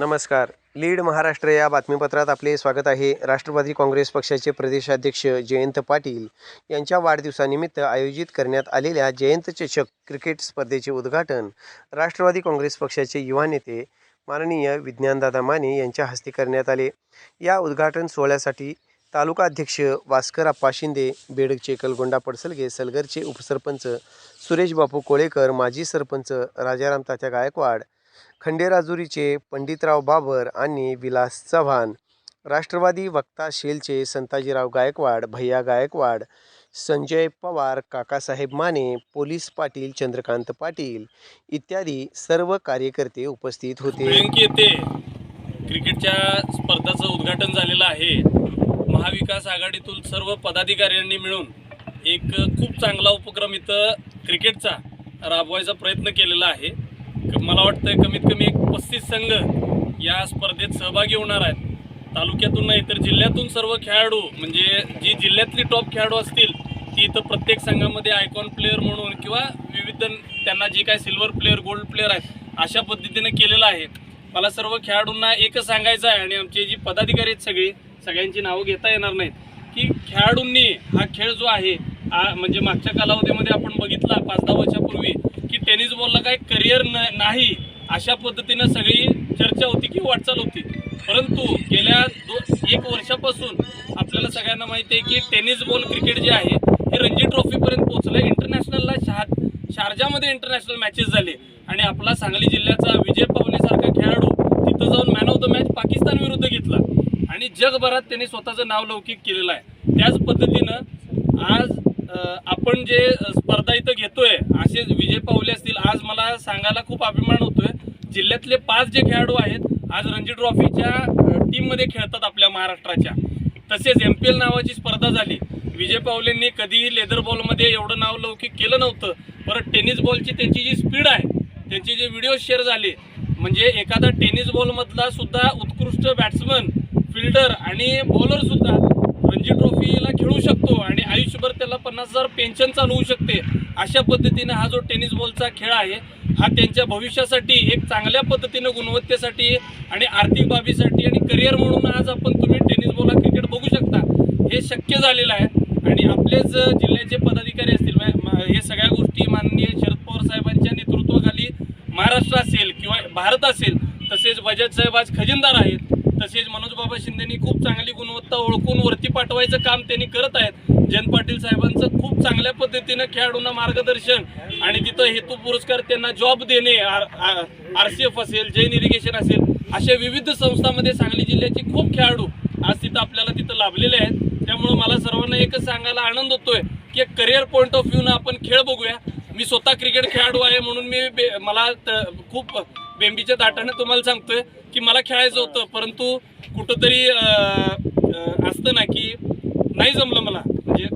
नमस्कार. लीड महाराष्ट्र या बातमीपत्रात आपले स्वागत आहे. राष्ट्रवादी काँग्रेस पक्षाचे प्रदेशाध्यक्ष जयंत पाटील यांच्या वाढदिवसानिमित्त आयोजित करण्यात आलेल्या जयंत चषक क्रिकेट स्पर्धेचे उद्घाटन राष्ट्रवादी काँग्रेस पक्षाचे युवा नेते माननीय विज्ञानदादा माने यांच्या हस्ते करण्यात आले. या उद्घाटन सोहळ्यासाठी तालुका अध्यक्ष वास्कर आप्पा शिंदे बेडगचे कलगोंडा पडसलगे सलगरचे उपसरपंच सुरेश बापू कोळेकर माजी सरपंच राजाराम तात्या गायकवाड खंडेराजुरीचे पंडितराव बाबर आणि विलास चव्हाण राष्ट्रवादी वक्ता शेलचे संताजीराव गायकवाड भैया गायकवाड संजय पवार काकासाहेब माने पोलीस पाटील चंद्रकांत पाटील इत्यादी सर्व कार्यकर्ते उपस्थित होते. येथे क्रिकेटच्या स्पर्धाचं उद्घाटन झालेलं आहे. महाविकास आघाडीतून सर्व पदाधिकाऱ्यांनी मिळून एक खूप चांगला उपक्रम इथं क्रिकेटचा राबवायचा प्रयत्न केलेला आहे. क- मला वाटतं कमीत कमी एक पस्तीस संघ या स्पर्धेत सहभागी होणार आहेत. तालुक्यातून नाही तर जिल्ह्यातून सर्व खेळाडू म्हणजे जी जिल्ह्यातली टॉप खेळाडू असतील ती इथं प्रत्येक संघामध्ये आयकॉन प्लेअर म्हणून किंवा विविध त्यांना जे काय सिल्वर प्लेअर गोल्ड प्लेअर आहेत अशा पद्धतीने केलेलं आहे. मला सर्व खेळाडूंना एकच सांगायचं आहे आणि आमचे जी पदाधिकारी आहेत सगळे सगळ्यांची नावं घेता येणार नाहीत की खेळाडूंनी हा खेळ जो आहे आ- म्हणजे मागच्या कालावधीमध्ये आपण बघितला पाच दहा वर्षापूर्वी बोलला काही करिअर न नाही अशा पद्धतीनं सगळी चर्चा होती किंवा वाटचाल होती. परंतु गेल्या दो एक वर्षापासून आपल्याला सगळ्यांना माहिती आहे की टेनिस बॉल क्रिकेट जे आहे हे रणजी ट्रॉफीपर्यंत पोहोचलं. इंटरनॅशनलला शहा शारजामध्ये इंटरनॅशनल मॅचेस झाले. आणि आपला सांगली जिल्ह्याचा विजय पवलेसारखा खेळाडू तिथं जाऊन man of the match Pakistan विरुद्ध घेतला. आणि जगभरात त्यांनी स्वतःचं नाव लौकिक केलेलं आहे. त्याच पद्धतीनं आज आपण जे स्पर्धा इथं घेतोय असे विजय पावले असतील आज मला सांगायला खूप अभिमान होतोय. जिल्ह्यातले पाच जे खेळाडू आहेत आज रणजी ट्रॉफीच्या टीममध्ये खेळतात आपल्या महाराष्ट्राच्या. तसेच एम पी एल नावाची स्पर्धा झाली. विजय पावलेंनी कधीही लेदर बॉलमध्ये एवढं नाव लौकिक केलं नव्हतं. परत टेनिस बॉलची त्यांची जी स्पीड आहे त्यांचे जे व्हिडिओ शेअर झाले म्हणजे एखादा टेनिस बॉलमधला सुद्धा उत्कृष्ट बॅट्समन फिल्डर आणि बॉलर सुद्धा रणजी ट्रॉफीला खेळू शकतो आणि त्याला पन्नास हजार पेन्शन चालू होऊ शकते. अशा पद्धतीने हा जो टेनिस बॉलचा खेळ आहे हा त्यांच्या भविष्यासाठी एक चांगल्या पद्धतीनं गुणवत्तेसाठी आणि आर्थिक बाबीसाठी आणि करिअर म्हणून आज आपण तुम्ही टेनिस बॉल हा क्रिकेट बघू शकता. हे शक्य झालेलं आहे. आणि आपलेच जिल्ह्याचे पदाधिकारी असतील हे सगळ्या गोष्टी माननीय शरद पवार साहेबांच्या नेतृत्वाखाली महाराष्ट्र असेल किंवा भारत असेल तसेच बजाज साहेब आज खजिनदार आहेत. तसेच मनोज बाबा शिंदेनी खूप चांगली गुणवत्ता ओळखून वरती पाठवायचं काम त्यांनी करत आहेत. जयंत पाटील साहेबांचं खूप चांगल्या पद्धतीनं खेळाडूंना मार्गदर्शन आणि तिथं हेतू पुरस्कार त्यांना जॉब देणे आर सी एफ असेल जैन इरिगेशन असेल अशा विविध संस्थांमध्ये सांगली जिल्ह्याचे खूप खेळाडू आज तिथं आपल्याला तिथं लाभलेले आहेत. त्यामुळं मला सर्वांना एकच सांगायला आनंद होतोय की एक करिअर पॉईंट ऑफ व्ह्यूनं आपण खेळ बघूया. मी स्वतः क्रिकेट खेळाडू आहे म्हणून मी बे- मला खूप बेंबीच्या दाटाने तुम्हाला सांगतोय की मला खेळायचं होतं परंतु कुठंतरी असतं ना की नाही जमलं मला. म्हणजे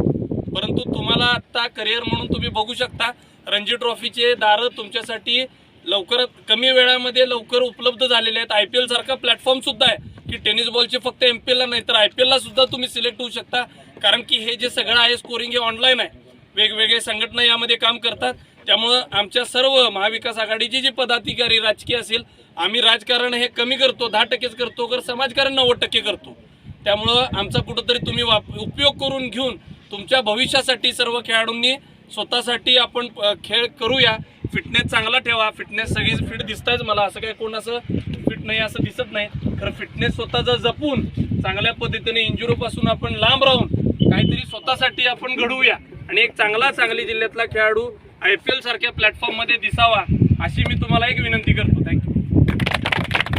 परंतु तुम्हाला आत्ता करिअर म्हणून तुम्ही बघू शकता रणजी ट्रॉफीचे दारं तुमच्यासाठी लवकरात कमी वेळामध्ये लवकर उपलब्ध झालेले आहेत. आय पी एल सारखा प्लॅटफॉर्म सुद्धा आहे की टेनिस बॉलचे फक्त एम पी एलला नाही तर आय पी एलला सुद्धा तुम्ही सिलेक्ट होऊ शकता. कारण की हे जे सगळं आहे स्कोरिंग हे ऑनलाईन आहे. वेगवेगळे संघटना यामध्ये काम करतात. त्यामुळं आमच्या सर्व महाविकास आघाडीचे जे पदाधिकारी राजकीय असेल आम्ही राजकारण हे कमी करतो दहा टक्केच करतो तर समाजकारण नव्वद टक्के करतो. त्यामुळं आमचा कुठंतरी तुम्ही वाप उपयोग करून घेऊन तुमच्या भविष्यासाठी सर्व खेळाडूंनी स्वतःसाठी आपण खेळ करूया. फिटनेस चांगला ठेवा. फिटनेस सगळी फिट दिसतायच मला. असं काय कोण असं फिट नाही असं दिसत नाही. खरं फिटनेस स्वतःचा जपून चांगल्या पद्धतीने इंजुरीपासून आपण लांब राहून काहीतरी स्वतःसाठी आपण घडवूया. आणि एक चांगला सांगली जिल्ह्यातला खेळाडू आय पी एल सारख्या प्लॅटफॉर्ममध्ये दिसावा अशी मी तुम्हाला एक विनंती करतो.